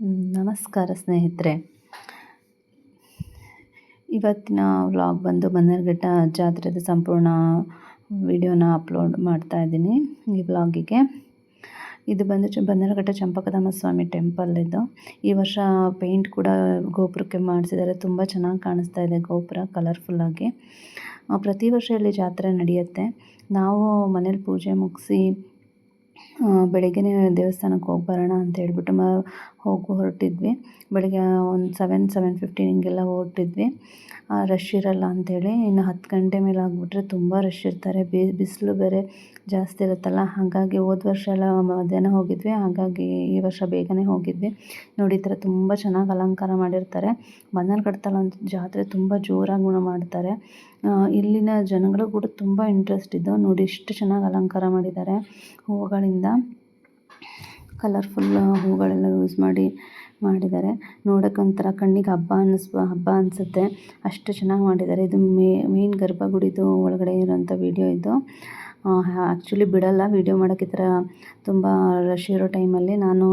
ನಮಸ್ಕಾರ ಸ್ನೇಹಿತರೆ. ಇವತ್ತಿನ ವ್ಲಾಗ್ ಬಂದು ಬನ್ನೇರುಘಟ್ಟ ಜಾತ್ರೆದ ಸಂಪೂರ್ಣ ವಿಡಿಯೋನ ಅಪ್ಲೋಡ್ ಮಾಡ್ತಾ ಇದ್ದೀನಿ ಈ ವ್ಲಾಗಿಗೆ. ಇದು ಬಂದು ಚ ಬನ್ನೇರುಘಟ್ಟ ಚಂಪಕಧಾಮ ಸ್ವಾಮಿ ಟೆಂಪಲ್ ಇದು. ಈ ವರ್ಷ ಪೇಂಟ್ ಕೂಡ ಗೋಪುರಕ್ಕೆ ಮಾಡಿಸಿದ್ದಾರೆ. ತುಂಬ ಚೆನ್ನಾಗಿ ಕಾಣಿಸ್ತಾ ಇದೆ ಗೋಪುರ ಕಲರ್ಫುಲ್ಲಾಗಿ ಪ್ರತಿ ವರ್ಷ ಇಲ್ಲಿ ಜಾತ್ರೆ ನಡೆಯುತ್ತೆ. ನಾವು ಮನೇಲಿ ಪೂಜೆ ಮುಗಿಸಿ ಬೆಳಗ್ಗೆನೇ ದೇವಸ್ಥಾನಕ್ಕೆ ಹೋಗಿ ಬರೋಣ ಅಂತ ಹೇಳ್ಬಿಟ್ಟು ಮ, ಹೋಗಿ ಹೊರಟಿದ್ವಿ. ಬೆಳಗ್ಗೆ ಒಂದು ಸೆವೆನ್ ಸೆವೆನ್ ಫಿಫ್ಟೀನ್ ಹಿಂಗೆಲ್ಲ ಹೊರಟಿದ್ವಿ. ರಶ್ ಇರಲ್ಲ ಅಂಥೇಳಿ ಇನ್ನು ಹತ್ತು ಗಂಟೆ ಮೇಲೆ ಆಗಿಬಿಟ್ರೆ ತುಂಬ ರಶ್ ಇರ್ತಾರೆ. ಬಿಸಿಲು ಬೇರೆ ಜಾಸ್ತಿ ಇರುತ್ತಲ್ಲ, ಹಾಗಾಗಿ ಹೋದ ವರ್ಷ ಎಲ್ಲ ಮಧ್ಯಾಹ್ನ ಹೋಗಿದ್ವಿ. ಹಾಗಾಗಿ ಈ ವರ್ಷ ಬೇಗನೆ ಹೋಗಿದ್ವಿ. ನೋಡಿ, ಈ ಥರ ತುಂಬ ಚೆನ್ನಾಗಿ ಅಲಂಕಾರ ಮಾಡಿರ್ತಾರೆ. ಬನ್ನರ್ಘಟ್ಟದಲ್ಲಂತೂ ಜಾತ್ರೆ ತುಂಬ ಜೋರಾಗಿ ಮಾಡ್ತಾರೆ. ಇಲ್ಲಿನ ಜನಗಳು ಕೂಡ ತುಂಬ ಇಂಟ್ರೆಸ್ಟ್ ಇದ್ದು ನೋಡಿ, ಇಷ್ಟು ಚೆನ್ನಾಗಿ ಅಲಂಕಾರ ಮಾಡಿದ್ದಾರೆ. ಹೂವುಗಳಿಂದ ಕಲರ್ಫುಲ್ ಹೂಗಳೆಲ್ಲ ಯೂಸ್ ಮಾಡಿ, ಮಾಡಿದ್ದಾರೆ. ನೋಡೋಕೆ ಒಂಥರ ಕಣ್ಣಿಗೆ ಹಬ್ಬ ಅನ್ನಿಸ್ಬ ಹಬ್ಬ ಅನಿಸುತ್ತೆ. ಅಷ್ಟು ಚೆನ್ನಾಗಿ ಮಾಡಿದ್ದಾರೆ. ಇದು ಮೇನ್ ಗರ್ಭಗುಡಿದು ಒಳಗಡೆ ಇರೋಂಥ ವೀಡಿಯೋ ಇದು. ಆ್ಯಕ್ಚುಲಿ ಬಿಡೋಲ್ಲ. ವೀಡಿಯೋ ಮಾಡೋಕ್ಕೆ ಈ ಥರ ತುಂಬ ರಶ್ ಇರೋ ಟೈಮಲ್ಲಿ ನಾನು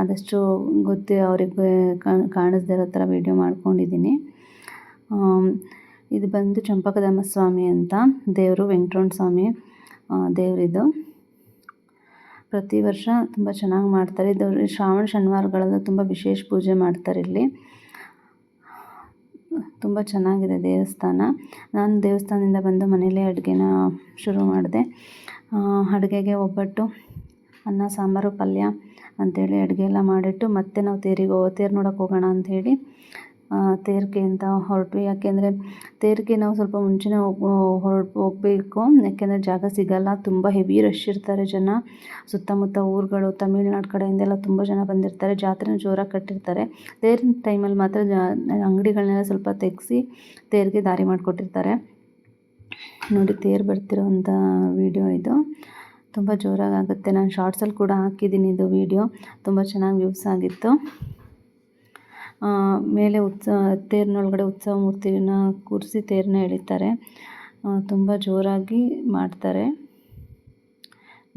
ಆದಷ್ಟು ಗೊತ್ತೇ ಅವರಿಗೆ ಕಾಣಿಸ್ದೇ ಇರೋ ಥರ ವೀಡಿಯೋ ಮಾಡ್ಕೊಂಡಿದ್ದೀನಿ. ಇದು ಬಂದು ಚಂಪಕಧಾಮ ಸ್ವಾಮಿ ಅಂತ ದೇವರು, ವೆಂಕಟರಮಣ ಸ್ವಾಮಿ ದೇವರಿದು. ಪ್ರತಿ ವರ್ಷ ತುಂಬ ಚೆನ್ನಾಗಿ ಮಾಡ್ತಾರೆ. ಇದು ಶ್ರಾವಣ, ಶನಿವಾರಗಳಲ್ಲೂ ತುಂಬ ವಿಶೇಷ ಪೂಜೆ ಮಾಡ್ತಾರೆ ಇಲ್ಲಿ. ತುಂಬ ಚೆನ್ನಾಗಿದೆ ದೇವಸ್ಥಾನ. ನಾನು ದೇವಸ್ಥಾನದಿಂದ ಬಂದು ಮನೇಲೇ ಅಡುಗೆನ ಶುರು ಮಾಡಿದೆ. ಅಡುಗೆಗೆ ಒಬ್ಬಟ್ಟು, ಅನ್ನ, ಸಾಂಬಾರು, ಪಲ್ಯ ಅಂಥೇಳಿ ಅಡುಗೆ ಎಲ್ಲ ಮಾಡಿಟ್ಟು ಮತ್ತೆ ನಾವು ತೇರಿಗೆ ತೇರು ನೋಡೋಕೆ ಹೋಗೋಣ ಅಂಥೇಳಿ ತೇರಿಗೆ ಅಂತ ಹೊರಟ್ವಿ ಯಾಕೆಂದರೆ ತೇರಿಗೆ ನಾವು ಸ್ವಲ್ಪ ಮುಂಚೆನೇ ಹೋಗಿ ಹೊರಟು ಹೋಗಬೇಕು. ಯಾಕೆಂದರೆ ಜಾಗ ಸಿಗಲ್ಲ. ತುಂಬ ಹೆವಿ ರಶ್ ಇರ್ತಾರೆ ಜನ. ಸುತ್ತಮುತ್ತ ಊರುಗಳು, ತಮಿಳ್ನಾಡು ಕಡೆಯಿಂದೆಲ್ಲ ತುಂಬ ಜನ ಬಂದಿರ್ತಾರೆ. ಜಾತ್ರೆನ ಜೋರಾಗಿ ಕಟ್ಟಿರ್ತಾರೆ. ತೇರಿನ ಟೈಮಲ್ಲಿ ಮಾತ್ರ ಅಂಗಡಿಗಳನ್ನೆಲ್ಲ ಸ್ವಲ್ಪ ತೆಗೆಸಿ ತೇರಿಗೆ ದಾರಿ ಮಾಡಿಕೊಟ್ಟಿರ್ತಾರೆ. ನೋಡಿ, ತೇರು ಬರ್ತಿರೋವಂಥ ವೀಡಿಯೋ ಇದು. ತುಂಬ ಜೋರಾಗಿ ಆಗುತ್ತೆ. ನಾನು ಶಾರ್ಟ್ಸಲ್ಲಿ ಕೂಡ ಹಾಕಿದ್ದೀನಿ ಇದು ವೀಡಿಯೋ ತುಂಬ ಚೆನ್ನಾಗಿ ವ್ಯೂಸ್ ಆಗಿತ್ತು. ಮೇಲೆ ಉತ್ಸವ ತೇರಿನೊಳಗಡೆ ಉತ್ಸವ ಮೂರ್ತಿನ ಕೂರಿಸಿ ತೇರನ್ನ ಎಳೀತಾರೆ. ತುಂಬ ಜೋರಾಗಿ ಮಾಡ್ತಾರೆ.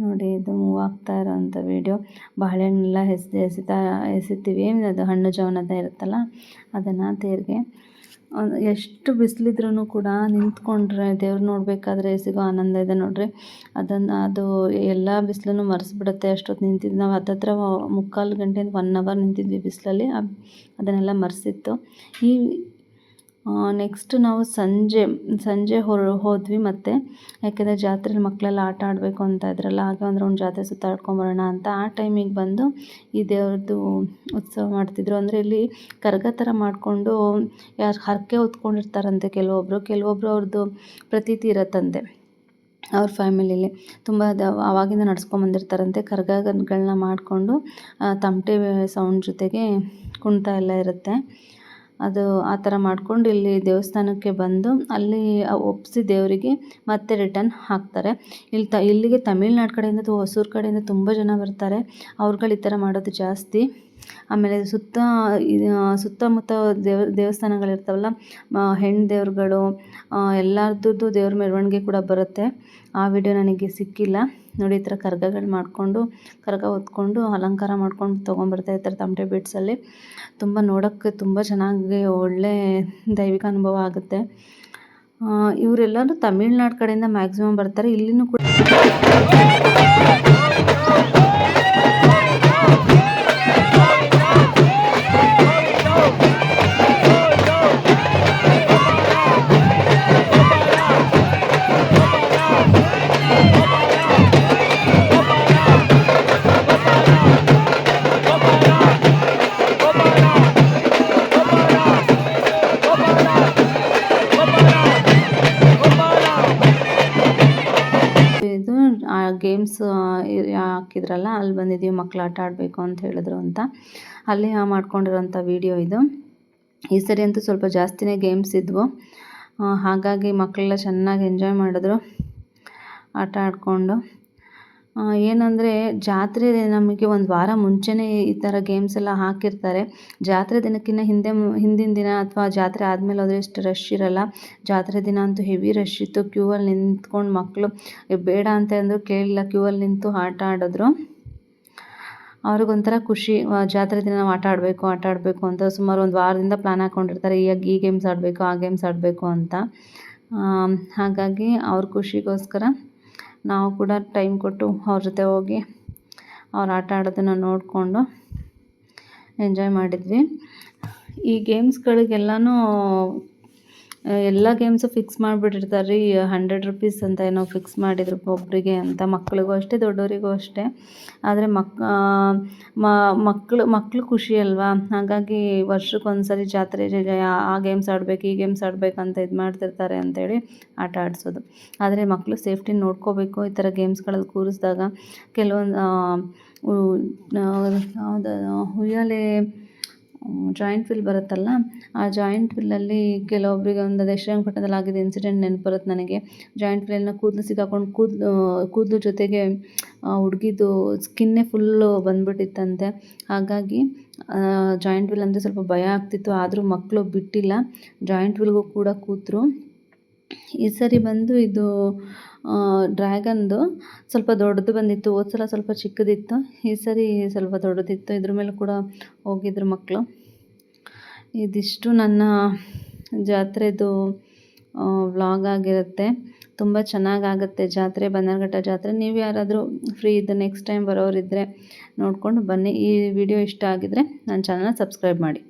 ನೋಡಿ, ಇದು ಮೂವ್ ಆಗ್ತಾ ಇರೋವಂಥ ವೀಡಿಯೋ. ಬಾಳೆಹಣ್ಣೆಲ್ಲ ಎಸ್, ಎಸಿತಾ, ಎಸಿತೀವಿ. ಅದು ಹಣ್ಣು ಜವನದ ಇರುತ್ತಲ್ಲ, ಅದನ್ನು ತೇರಿಗೆ. ಎಷ್ಟು ಬಿಸಿಲಿದ್ರೂ ಕೂಡ ನಿಂತ್ಕೊಂಡ್ರೆ ದೇವ್ರು ನೋಡಬೇಕಾದ್ರೆ ಸಿಗೋ ಆನಂದ ಇದೆ ನೋಡ್ರಿ. ಅದನ್ನು ಅದು ಎಲ್ಲ ಬಿಸಿಲನ್ನು ಮರೆಸ್ಬಿಡುತ್ತೆ. ಅಷ್ಟೊತ್ತು ನಿಂತಿದ್ವಿ ನಾವು ಹತ್ತತ್ರ ಮುಕ್ಕಾಲು ಗಂಟೆಯಿಂದ ಒನ್ ಅವರ್ ನಿಂತಿದ್ವಿ ಬಿಸಿಲಲ್ಲಿ. ಅದನ್ನೆಲ್ಲ ಮರೆಸಿತ್ತು. ಈ ನೆಕ್ಸ್ಟ್ ನಾವು ಸಂಜೆ ಸಂಜೆ ಹೊರ ಹೋದ್ವಿ ಮತ್ತು. ಯಾಕೆಂದರೆ ಜಾತ್ರೆಲಿ ಮಕ್ಕಳೆಲ್ಲ ಆಟ ಆಡಬೇಕು ಅಂತ ಇದ್ರಲ್ಲ ಹಾಗೆ ಒಂದು ರೌಂಡ್ ಜಾತ್ರೆ ಸುತ್ತಾಡ್ಕೊಂಬರೋಣ ಅಂತ ಆ ಟೈಮಿಗೆ ಬಂದು ಈ ದೇವ್ರದ್ದು ಉತ್ಸವ ಮಾಡ್ತಿದ್ರು. ಅಂದರೆ ಇಲ್ಲಿ ಕರಗ ಥರ ಮಾಡಿಕೊಂಡು ಯಾರು ಹರಕೆ ಹೊತ್ಕೊಂಡಿರ್ತಾರಂತೆ ಕೆಲವೊಬ್ಬರು ಕೆಲವೊಬ್ರು ಅವ್ರದ್ದು ಪ್ರತೀತಿ ಇರತ್ತಂತೆ ಅವ್ರ ಫ್ಯಾಮಿಲಿಯಲ್ಲಿ ತುಂಬ ದ ಆವಾಗಿಂದ ನಡ್ಸ್ಕೊಂಬಂದಿರ್ತಾರಂತೆ. ಕರ್ಗಗಳನ್ನ ಮಾಡಿಕೊಂಡು ತಮಟೆ ಸೌಂಡ್ ಜೊತೆಗೆ ಕುಣ್ತಾ ಎಲ್ಲ ಇರುತ್ತೆ. ಅದು ಆ ಥರ ಮಾಡ್ಕೊಂಡು ಇಲ್ಲಿ ದೇವಸ್ಥಾನಕ್ಕೆ ಬಂದು ಅಲ್ಲಿ ಒಪ್ಪಿಸಿ ದೇವರಿಗೆ ಮತ್ತೆ ರಿಟರ್ನ್ ಹಾಕ್ತಾರೆ. ಇಲ್ಲಿ ತ, ಇಲ್ಲಿಗೆ ತಮಿಳ್ನಾಡು ಕಡೆಯಿಂದ ಅಥವಾ ಹೊಸೂರು ಕಡೆಯಿಂದ ತುಂಬ ಜನ ಬರ್ತಾರೆ. ಅವ್ರುಗಳು ಈ ಥರ ಮಾಡೋದು ಜಾಸ್ತಿ. ಆಮೇಲೆ ಸುತ್ತ ಸುತ್ತಮುತ್ತ ದೇವ, ದೇವಸ್ಥಾನಗಳಿರ್ತಾವಲ್ಲ ಹೆಣ್ಣು ದೇವ್ರುಗಳು ಎಲ್ಲರದ್ದು ದೇವ್ರ ಮೆರವಣಿಗೆ ಕೂಡ ಬರುತ್ತೆ. ಆ ವಿಡಿಯೋ ನನಗೆ ಸಿಕ್ಕಿಲ್ಲ. ನೋಡಿ, ಈ ಥರ ಕರ್ಗಗಳು ಮಾಡಿಕೊಂಡು, ಕರ್ಗ ಹೊತ್ಕೊಂಡು, ಅಲಂಕಾರ ಮಾಡ್ಕೊಂಡು ತೊಗೊಂಬರ್ತಾ ಇರ್ತಾರೆ ತಮಟೆ ಬಿಟ್ಸಲ್ಲಿ ತುಂಬ ನೋಡೋಕ್ಕೆ ತುಂಬ ಚೆನ್ನಾಗಿ ಒಳ್ಳೆ ದೈವಿಕ ಅನುಭವ ಆಗುತ್ತೆ. ಇವರೆಲ್ಲರೂ ತಮಿಳ್ನಾಡು ಕಡೆಯಿಂದ ಮ್ಯಾಕ್ಸಿಮಮ್ ಬರ್ತಾರೆ. ಇಲ್ಲಿನೂ ಕೂಡ ಹಾಕಿದ್ರಲ್ಲ ಅಲ್ಲಿ ಬಂದಿದ್ದೀವಿ ಮಕ್ಕಳು ಆಟ ಆಡಬೇಕು ಅಂತ ಹೇಳಿದ್ರು ಅಂತ. ಅಲ್ಲಿ ಮಾಡ್ಕೊಂಡಿರೋಂಥ ವೀಡಿಯೋ ಇದು. ಈ ಸರಿ ಅಂತೂ ಸ್ವಲ್ಪ ಜಾಸ್ತಿನೇ ಗೇಮ್ಸ್ ಇದ್ವು. ಹಾಗಾಗಿ ಮಕ್ಕಳೆಲ್ಲ ಚೆನ್ನಾಗಿ ಎಂಜಾಯ್ ಮಾಡಿದ್ರು. ಆಟ ಆಡಿಕೊಂಡು. ಏನಂದರೆ ಜಾತ್ರೆ ನಮಗೆ ಒಂದು ವಾರ ಮುಂಚೆನೇ ಈ ಥರ ಗೇಮ್ಸ್ ಎಲ್ಲ ಹಾಕಿರ್ತಾರೆ. ಜಾತ್ರೆ ದಿನಕ್ಕಿಂತ ಹಿಂದೆ ಹಿಂದಿನ ದಿನ ಅಥವಾ ಜಾತ್ರೆ ಆದಮೇಲೆ ಹೋದರೆ ಇಷ್ಟು ರಶ್ ಇರಲ್ಲ. ಜಾತ್ರೆ ದಿನ ಅಂತೂ ಹೆವಿ ರಶ್ ಇತ್ತು. ಕ್ಯೂ ಅಲ್ಲಿ ನಿಂತ್ಕೊಂಡು ಮಕ್ಕಳು ಬೇಡ ಅಂತ ಅಂದರು ಕೇಳಿಲ್ಲ. ಕ್ಯೂ ಅಲ್ಲಿ ನಿಂತು ಆಟ ಆಡಿದ್ರು. ಅವ್ರಿಗೊಂಥರ ಖುಷಿ. ಜಾತ್ರೆ ದಿನ ಆಟ ಆಡಬೇಕು ಆಟ ಆಡಬೇಕು ಅಂತ ಸುಮಾರು ಒಂದು ವಾರದಿಂದ ಪ್ಲ್ಯಾನ್ ಹಾಕ್ಕೊಂಡಿರ್ತಾರೆ ಈಗ ಈ ಗೇಮ್ಸ್ ಆಡಬೇಕು, ಆ ಗೇಮ್ಸ್ ಆಡಬೇಕು ಅಂತ. ಹಾಗಾಗಿ ಅವ್ರ ಖುಷಿಗೋಸ್ಕರ ನಾವು ಕೂಡ ಟೈಮ್ ಕೊಟ್ಟು ಅವ್ರ ಜೊತೆ ಹೋಗಿ ಅವ್ರು ಆಟ ಆಡೋದನ್ನು ನೋಡಿಕೊಂಡು ಎಂಜಾಯ್ ಮಾಡಿದ್ವಿ. ಈ ಗೇಮ್ಸ್ಗಳಿಗೆಲ್ಲನೂ ಎಲ್ಲ ಗೇಮ್ಸು ಫಿಕ್ಸ್ ಮಾಡಿಬಿಟ್ಟಿರ್ತಾರೆ ರೀ ಹಂಡ್ರೆಡ್ ರುಪೀಸ್ ಅಂತ ಏನೋ ಫಿಕ್ಸ್ ಮಾಡಿದ್ರು ಒಬ್ಬರಿಗೆ ಅಂತ, ಮಕ್ಳಿಗೂ ಅಷ್ಟೇ ದೊಡ್ಡವರಿಗೂ ಅಷ್ಟೇ. ಆದರೆ ಮಕ್ ಮಕ್ಕಳು ಮಕ್ಕಳು ಖುಷಿ ಅಲ್ವಾ? ಹಾಗಾಗಿ ವರ್ಷಕ್ಕೊಂದ್ಸರಿ ಜಾತ್ರೆ ಆ ಗೇಮ್ಸ್ ಆಡಬೇಕು, ಈ ಗೇಮ್ಸ್ ಆಡಬೇಕು ಅಂತ ಇದು ಮಾಡ್ತಿರ್ತಾರೆ ಅಂತೇಳಿ ಆಟ ಆಡಿಸೋದು. ಆದರೆ ಮಕ್ಕಳು ಸೇಫ್ಟಿ ನೋಡ್ಕೋಬೇಕು ಈ ಥರ ಗೇಮ್ಸ್ಗಳಲ್ಲಿ ಕೂರಿಸಿದಾಗ. ಕೆಲವೊಂದು ಯಾವುದು ಉಯ್ಯಾಲೆ ಜಾಯಿಂಟ್ ವಿಲ್ ಬರುತ್ತಲ್ಲ, ಆ ಜಾಯಿಂಟ್ ವಿಲ್ಲಲ್ಲಿ ಕೆಲವೊಬ್ಬರಿಗೆ ಒಂದು ಅದು ಶ್ರೀರಂಗಪಟ್ಟಣದಲ್ಲಿ ಆಗಿದ್ದ ಇನ್ಸಿಡೆಂಟ್ ನೆನಪು ಬರುತ್ತೆ ನನಗೆ ಜಾಯಿಂಟ್ ವಿಲ್ನ ಕೂದಲು ಸಿಕ್ಕಾಕೊಂಡು ಕೂದಲು ಕೂದಲು ಜೊತೆಗೆ ಹುಡುಗಿದು ಸ್ಕಿನ್ನೇ ಫುಲ್ಲು ಬಂದುಬಿಟ್ಟಿತ್ತಂತೆ. ಹಾಗಾಗಿ ಜಾಯಿಂಟ್ ವಿಲ್ ಅಂದರೆ ಸ್ವಲ್ಪ ಭಯ ಆಗ್ತಿತ್ತು, ಆದರೂ ಮಕ್ಕಳು ಬಿಟ್ಟಿಲ್ಲ. ಜಾಯಿಂಟ್ ವಿಲ್ಗೂ ಕೂಡ ಕೂತರು. ಈ ಸರಿ ಬಂದು ಇದು ಡ್ರ್ಯಾಗನ್ದು ಸ್ವಲ್ಪ ದೊಡ್ಡದು ಬಂದಿತ್ತು ಹೋದ ಸಲ ಸ್ವಲ್ಪ ಚಿಕ್ಕದಿತ್ತು, ಈ ಸರಿ ಸ್ವಲ್ಪ ದೊಡ್ಡದಿತ್ತು, ಇದ್ರ ಮೇಲೆ ಕೂಡ ಹೋಗಿದ್ರು ಮಕ್ಕಳು ಇದಿಷ್ಟು ನನ್ನ ಜಾತ್ರೆದು ವ್ಲಾಗ್ ಆಗಿರುತ್ತೆ. ತುಂಬ ಚೆನ್ನಾಗಾಗುತ್ತೆ ಜಾತ್ರೆ ಬನ್ನರ್ಘಟ್ಟ ಜಾತ್ರೆ. ನೀವು ಯಾರಾದರೂ ಫ್ರೀ ಇದ್ದ ನೆಕ್ಸ್ಟ್ ಟೈಮ್ ಬರೋರಿದ್ದರೆ ನೋಡಿಕೊಂಡು ಬನ್ನಿ. ಈ ವಿಡಿಯೋ ಇಷ್ಟ ಆಗಿದರೆ ನನ್ನ ಚಾನಲ್ನ ಸಬ್ಸ್ಕ್ರೈಬ್ ಮಾಡಿ.